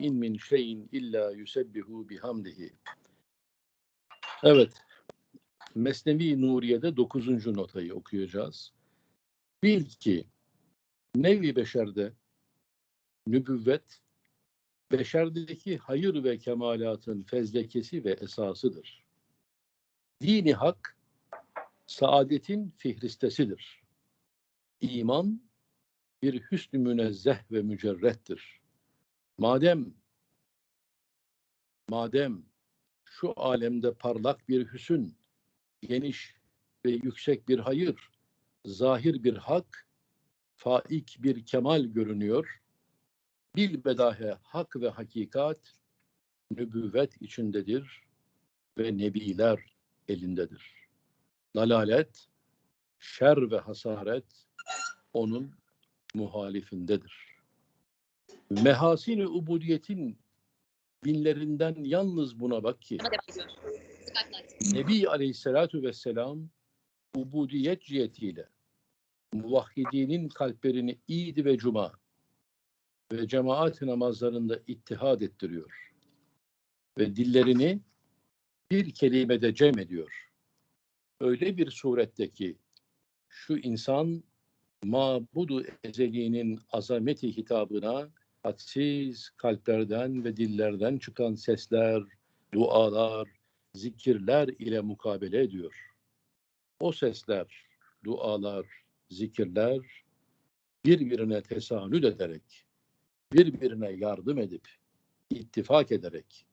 in min şeyin illa yusebbihu bihamdihi. Evet. Mesnevi Nuriye'de dokuzuncu notayı okuyacağız. Bil ki nevi beşerde nübüvvet beşerdeki hayır ve kemalatın fezlekesi ve esasıdır. Dini hak saadetin fihristesidir. İman bir hüsnü münezzeh ve mücerrettir. Madem madem şu alemde parlak bir hüsün, geniş ve yüksek bir hayır, zahir bir hak, faik bir kemal görünüyor. Bilbedahe hak ve hakikat nübüvvet içindedir ve nebiler elindedir. Dalalet, şer ve hasaret onun muhalifindedir. Mehasini ubudiyetin binlerinden yalnız buna bak ki Nebi Aleyhisselatü Vesselam ubudiyet cihetiyle muvahhidinin kalplerini İd ve Cuma ve cemaat namazlarında ittihad ettiriyor ve dillerini bir kelimede cem ediyor. Öyle bir suretteki şu insan mabudu ezeliğinin azameti hitabına hadsiz kalplerden ve dillerden çıkan sesler, dualar, zikirler ile mukabele ediyor. O sesler, dualar, zikirler birbirine tesanüd ederek, birbirine yardım edip, ittifak ederek,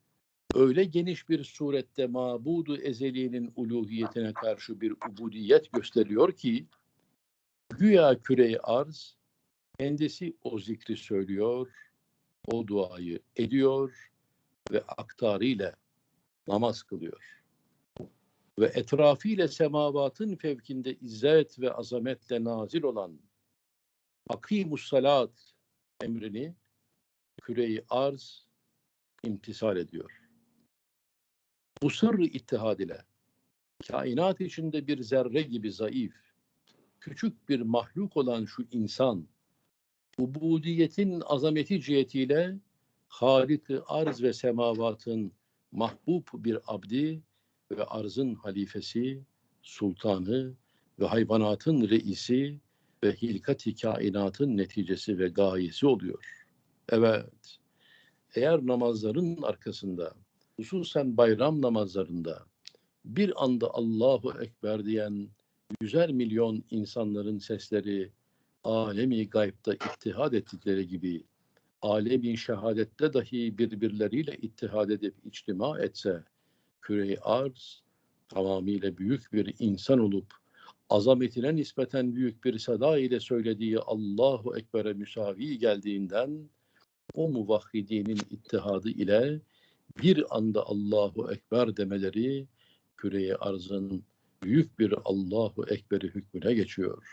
öyle geniş bir surette mabudu ezeliğinin uluhiyetine karşı bir ubudiyet gösteriyor ki, güya küreyi arz, kendisi o zikri söylüyor, o duayı ediyor ve aktarıyla namaz kılıyor. Ve etrafıyla semavatın fevkinde izzet ve azametle nazil olan akimus salat emrini küreyi arz imtisal ediyor. Bu sırrı ittihad ile kainat içinde bir zerre gibi zayıf, küçük bir mahluk olan şu insan, ubudiyetin azameti cihetiyle halik arz ve semavatın mahbub bir abdi ve arzın halifesi, sultanı ve hayvanatın reisi ve hilkat-i kainatın neticesi ve gayesi oluyor. Evet, eğer namazların arkasında, hususen bayram namazlarında bir anda Allahu Ekber diyen yüzer milyon insanların sesleri alemi gaybda ittihad ettikleri gibi alemi şehadette dahi birbirleriyle ittihad edip içtima etse küre arz tamamıyla büyük bir insan olup azametine nispeten büyük bir sada ile söylediği Allahu Ekber'e müsavi geldiğinden o muvahhidinin ittihadı ile bir anda Allahu Ekber demeleri küreye arzın büyük bir Allahu Ekber'i hükmüne geçiyor.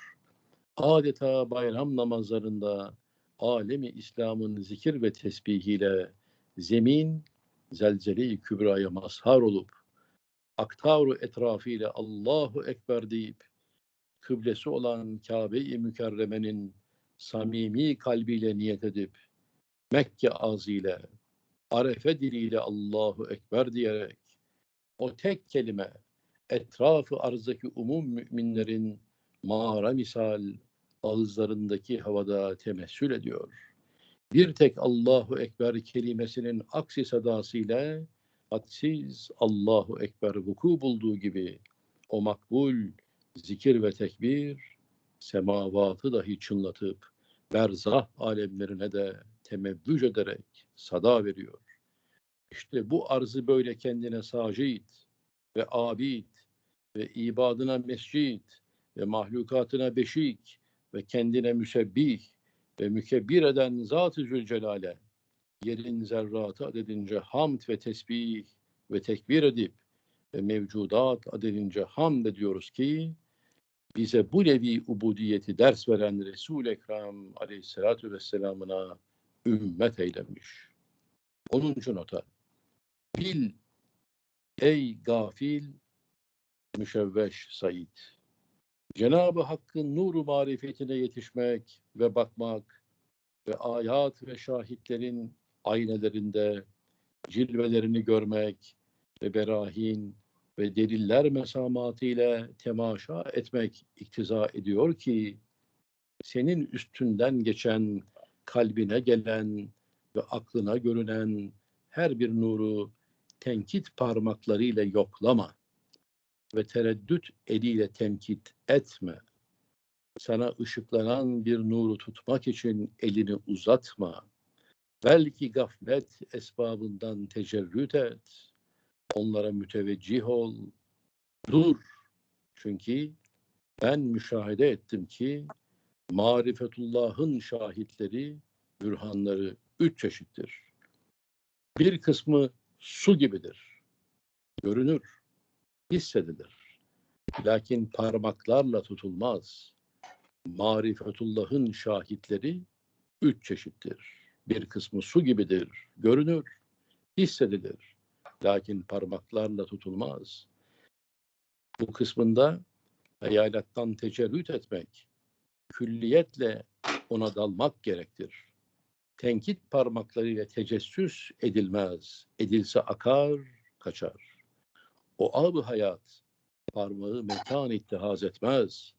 Adeta bayram namazlarında alemi İslam'ın zikir ve tesbihiyle zemin zelzele-i kübraya mazhar olup aktaru etrafıyla Allahu Ekber deyip kıblesi olan Kabe-i Mükerreme'nin samimi kalbiyle niyet edip Mekke ağzıyla Arefe diliyle Allahu Ekber diyerek o tek kelime etrafı arzdaki umum müminlerin mağara misal ağızlarındaki havada temessül ediyor. Bir tek Allahu Ekber kelimesinin aksi sadasıyla hadsiz Allahu Ekber vuku bulduğu gibi o makbul zikir ve tekbir semavatı dahi çınlatıp berzah alemlerine de temevvüc ederek sada veriyor. İşte bu arzı böyle kendine sacit ve abid ve ibadına mescit ve mahlukatına beşik ve kendine müsebbih ve mükebbir eden Zat-ı Zülcelal'e yerin zerratı adedince hamd ve tesbih ve tekbir edip ve mevcudat adedince hamd ediyoruz ki bize bu nevi ubudiyeti ders veren Resul-i Ekrem aleyhissalatü vesselamına ümmet eylemiş. 10. nota. Bil ey gafil müşevveş Said. Cenab-ı Hakk'ın nuru marifetine yetişmek ve bakmak ve ayat ve şahitlerin aynelerinde cilvelerini görmek ve berahin ve deliller mesamatı ile temaşa etmek iktiza ediyor ki senin üstünden geçen kalbine gelen ve aklına görünen her bir nuru tenkit parmaklarıyla yoklama ve tereddüt eliyle tenkit etme. Sana ışıklanan bir nuru tutmak için elini uzatma. Belki gaflet esbabından tecerrüt et. Onlara müteveccih ol. Dur. Çünkü ben müşahede ettim ki marifetullah'ın şahitleri, bürhanları üç çeşittir. Bir kısmı su gibidir. Görünür, hissedilir. Lakin parmaklarla tutulmaz. Marifetullah'ın şahitleri üç çeşittir. Bir kısmı su gibidir, görünür, hissedilir. Lakin parmaklarla tutulmaz. Bu kısmında hayalattan tecerrüt etmek, külliyetle ona dalmak gerektir. Tenkit parmaklarıyla tecessüs edilmez. Edilse akar, kaçar. O ab hayat parmağı mekan ittihaz etmez.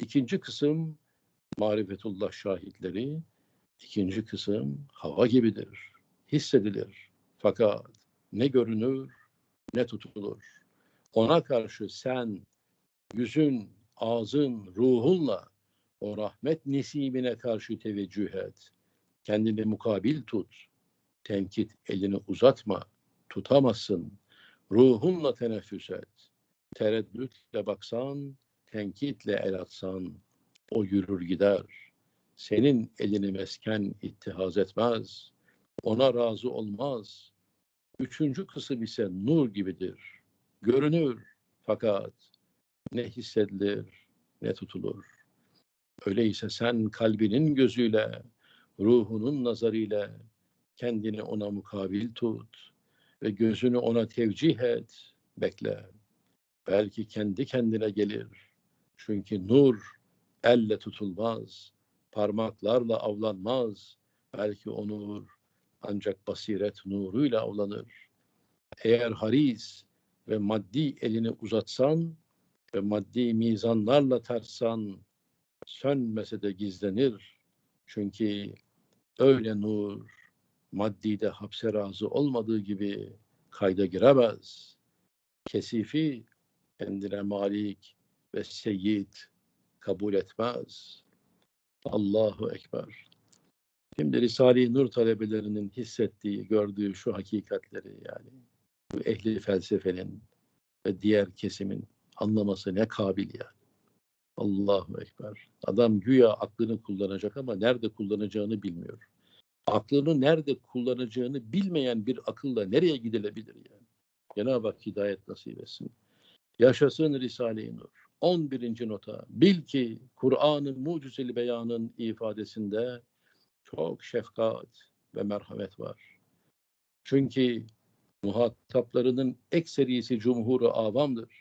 İkinci kısım marifetullah şahitleri, ikinci kısım hava gibidir. Hissedilir. Fakat ne görünür ne tutulur. Ona karşı sen yüzün, ağzın, ruhunla o rahmet nisimine karşı teveccüh et. Kendini mukabil tut. Tenkit elini uzatma. Tutamazsın. Ruhunla teneffüs et. Tereddütle baksan, tenkitle el atsan, o yürür gider. Senin elini mesken ittihaz etmez. Ona razı olmaz. Üçüncü kısım ise nur gibidir. Görünür fakat ne hissedilir ne tutulur. Öyleyse sen kalbinin gözüyle, ruhunun nazarıyla kendini ona mukabil tut ve gözünü ona tevcih et, bekle. Belki kendi kendine gelir. Çünkü nur elle tutulmaz, parmaklarla avlanmaz. Belki o nur ancak basiret nuruyla avlanır. Eğer haris ve maddi elini uzatsan ve maddi mizanlarla tartsan, sönmese de gizlenir. Çünkü öyle nur maddide hapse razı olmadığı gibi kayda giremez. Kesifi kendine malik ve seyyid kabul etmez. Allahu Ekber. Şimdi Risale-i Nur talebelerinin hissettiği, gördüğü şu hakikatleri yani ehli felsefenin ve diğer kesimin anlaması ne kabil yani. Allahu Ekber. Adam güya aklını kullanacak ama nerede kullanacağını bilmiyor. Aklını nerede kullanacağını bilmeyen bir akılla nereye gidilebilir yani? Cenab-ı Hak hidayet nasip etsin. Yaşasın Risale-i Nur. 11. nota. Bil ki Kur'an-ı Mucizeli Beyan'ın ifadesinde çok şefkat ve merhamet var. Çünkü muhataplarının ekserisi cumhuru avamdır.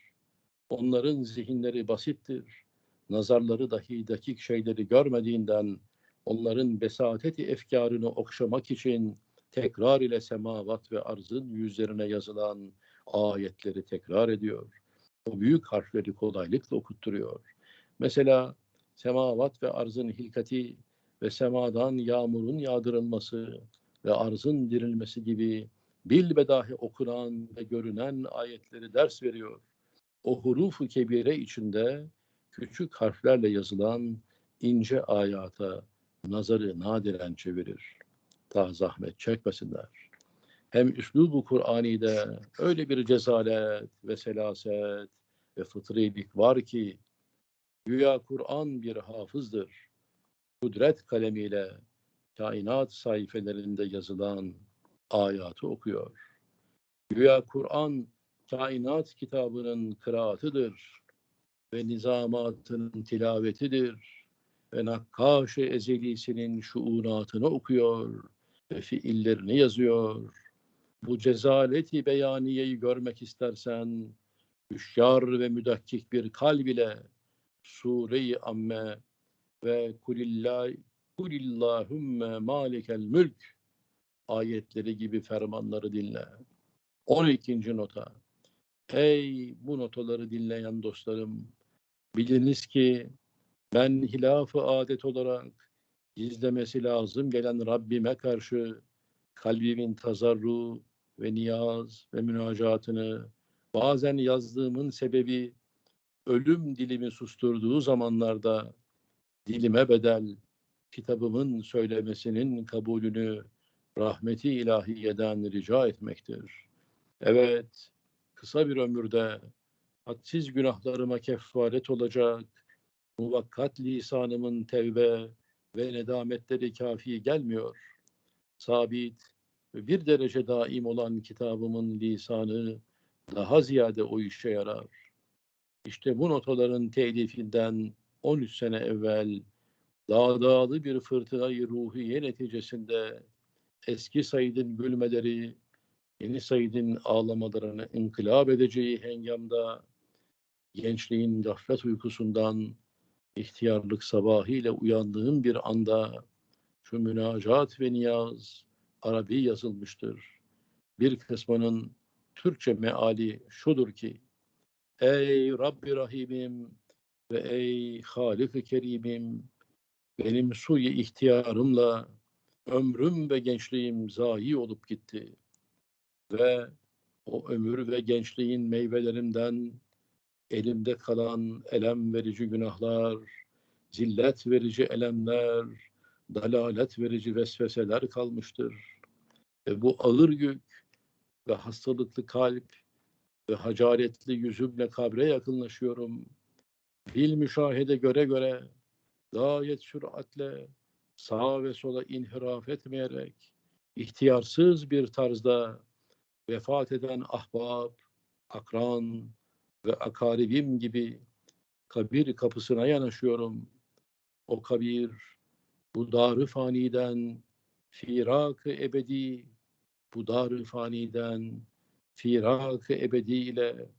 Onların zihinleri basittir nazarları dahi dakik şeyleri görmediğinden onların besateti efkarını okşamak için tekrar ile semavat ve arzın yüzlerine yazılan ayetleri tekrar ediyor. O büyük harfleri kolaylıkla okutturuyor. Mesela semavat ve arzın hilkati ve semadan yağmurun yağdırılması ve arzın dirilmesi gibi bilbedahi okunan ve görünen ayetleri ders veriyor. O hurufu kebire içinde küçük harflerle yazılan ince ayata nazarı nadiren çevirir. Daha zahmet çekmesinler. Hem üslubu Kur'ani'de öyle bir cezalet ve selaset ve fıtrilik var ki güya Kur'an bir hafızdır. Kudret kalemiyle kainat sayfelerinde yazılan ayatı okuyor. Güya Kur'an kainat kitabının kıraatıdır ve nizamatının tilavetidir ve nakkaş-ı ezelisinin şuunatını okuyor ve fiillerini yazıyor. Bu cezaleti beyaniyeyi görmek istersen, hüşyar ve müdakkik bir kalb ile Sure-i Amme ve Kulillah, Kulillahümme malikel mülk ayetleri gibi fermanları dinle. 12. nota. Ey bu notaları dinleyen dostlarım, biliniz ki ben hilaf-ı adet olarak gizlemesi lazım gelen Rabbime karşı kalbimin tazarru ve niyaz ve münacatını bazen yazdığımın sebebi ölüm dilimi susturduğu zamanlarda dilime bedel kitabımın söylemesinin kabulünü rahmeti ilahiyeden rica etmektir. Evet, kısa bir ömürde hadsiz günahlarıma kefaret olacak muvakkat lisanımın tevbe ve nedametleri kafi gelmiyor. Sabit ve bir derece daim olan kitabımın lisanı daha ziyade o işe yarar. İşte bu notaların telifinden 13 sene evvel dağdağlı bir fırtınayı ruhiye neticesinde eski Said'in gülmeleri, yeni Said'in ağlamalarını inkılap edeceği hengamda gençliğin gaflet uykusundan ihtiyarlık sabahıyla uyandığım bir anda şu münacat ve niyaz Arabi yazılmıştır. Bir kısmının Türkçe meali şudur ki Ey Rabbi Rahimim ve ey Halik-i Kerimim benim suyu ihtiyarımla ömrüm ve gençliğim zayi olup gitti. Ve o ömür ve gençliğin meyvelerinden elimde kalan elem verici günahlar, zillet verici elemler, dalalet verici vesveseler kalmıştır. Ve bu ağır yük ve hastalıklı kalp ve hacaretli yüzümle kabre yakınlaşıyorum. Bil müşahede göre göre gayet süratle sağa ve sola inhiraf etmeyerek ihtiyarsız bir tarzda vefat eden ahbab, akran ve akaribim gibi kabir kapısına yanaşıyorum. O kabir bu darı faniden firak-ı ebedi bu darı faniden firak-ı ebedi ile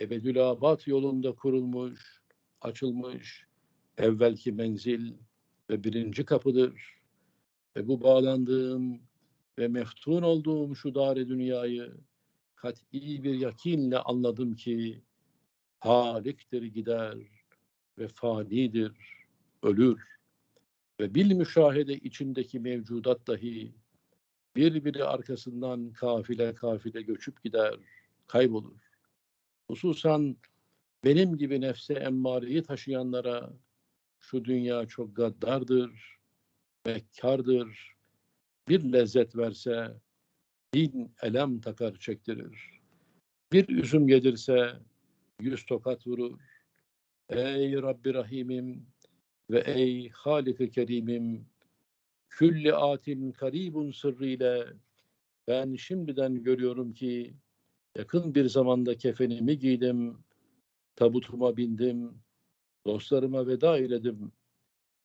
ebedülabat yolunda kurulmuş, açılmış evvelki menzil ve birinci kapıdır. Ve bu bağlandığım ve meftun olduğum şu dar dünyayı kat'i bir yakinle anladım ki haliktir gider ve fanidir, ölür ve bil müşahede içindeki mevcudat dahi birbiri arkasından kafile kafile göçüp gider, kaybolur. Hususan benim gibi nefse emmareyi taşıyanlara şu dünya çok gaddardır, mekkardır. Bir lezzet verse bin elem takar çektirir. Bir üzüm yedirse yüz tokat vurur. Ey Rabbi Rahimim ve ey Halik-i Kerimim külli atin karibun sırrıyla ben şimdiden görüyorum ki yakın bir zamanda kefenimi giydim, tabutuma bindim, dostlarıma veda eyledim.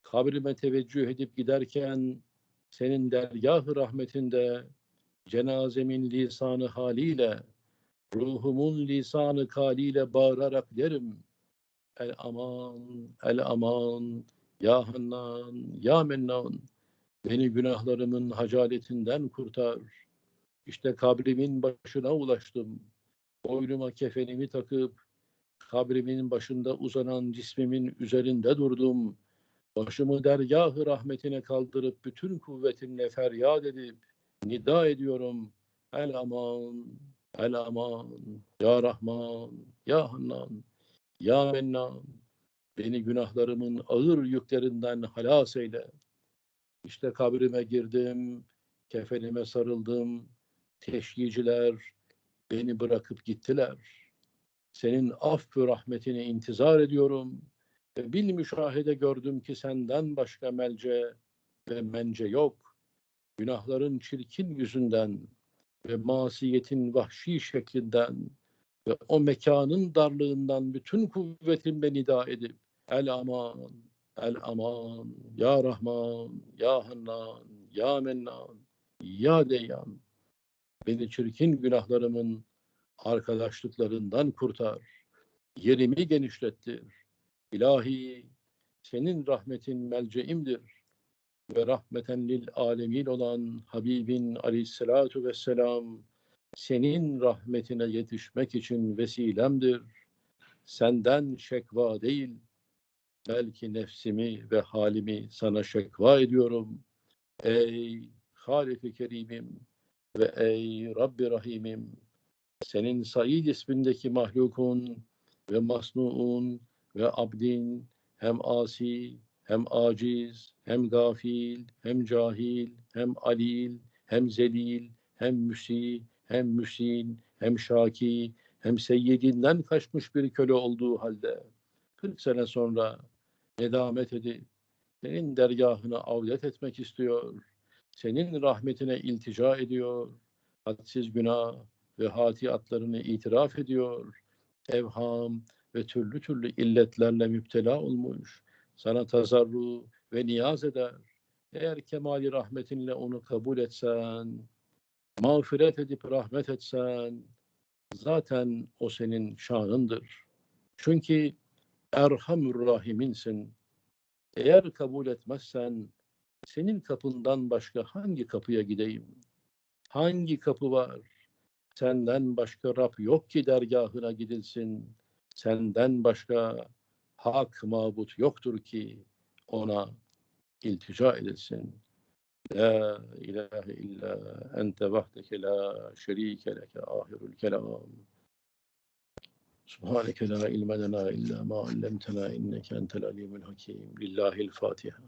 Kabrime teveccüh edip giderken senin dergah-ı rahmetinde cenazemin lisanı haliyle ruhumun lisanı kaliyle bağırarak derim. El aman, el aman, ya Hannan, ya Mennan, beni günahlarımın hacaletinden kurtar. İşte kabrimin başına ulaştım. Boynuma kefenimi takıp, kabrimin başında uzanan cismimin üzerinde durdum. Başımı dergah-ı rahmetine kaldırıp bütün kuvvetimle feryat edip nida ediyorum. El aman, El aman, ya Rahman, ya Hannan, ya Mennan, beni günahlarımın ağır yüklerinden halas eyle. İşte kabrime girdim, kefenime sarıldım, teşyiciler beni bırakıp gittiler. Senin af ve rahmetini intizar ediyorum ve bil müşahede gördüm ki senden başka melce ve mence yok. Günahların çirkin yüzünden ve masiyetin vahşi şeklinden ve o mekanın darlığından bütün kuvvetimle nida edip el aman, el aman, ya Rahman, ya Hannan, ya Mennan, ya Deyyan beni çirkin günahlarımın arkadaşlıklarından kurtar. Yerimi genişlettir. İlahi senin rahmetin melceimdir. Ve rahmeten lil alemin olan Habibin aleyhissalatu vesselam senin rahmetine yetişmek için vesilemdir. Senden şekva değil, belki nefsimi ve halimi sana şekva ediyorum. Ey Halik-i Kerim'im ve ey Rabbi Rahim'im, senin Said ismindeki mahlukun ve masnuun ve abdin hem asi hem aciz hem gafil hem cahil hem alil hem zelil hem müsi hem müsin hem şaki hem seyyidinden kaçmış bir köle olduğu halde 40 sene sonra nedamet edip senin dergahına avlet etmek istiyor. Senin rahmetine iltica ediyor. Hadsiz günah ve hatiyatlarını itiraf ediyor. Evham ve türlü türlü illetlerle müptela olmuş. Sana tazarru ve niyaz eder. Eğer kemali rahmetinle onu kabul etsen, mağfiret edip rahmet etsen, zaten o senin şanındır. Çünkü Erhamür Rahiminsin. Eğer kabul etmezsen, senin kapından başka hangi kapıya gideyim? Hangi kapı var? Senden başka Rab yok ki dergahına gidilsin. Senden başka hak mabut yoktur ki ona iltica edilsin. La ilahe illa ente vahdeke la şerike leke ahirul kelam. Subhaneke la ilme lena illa ma allamtena inneke entel alimul hakim. Lillahil Fatiha.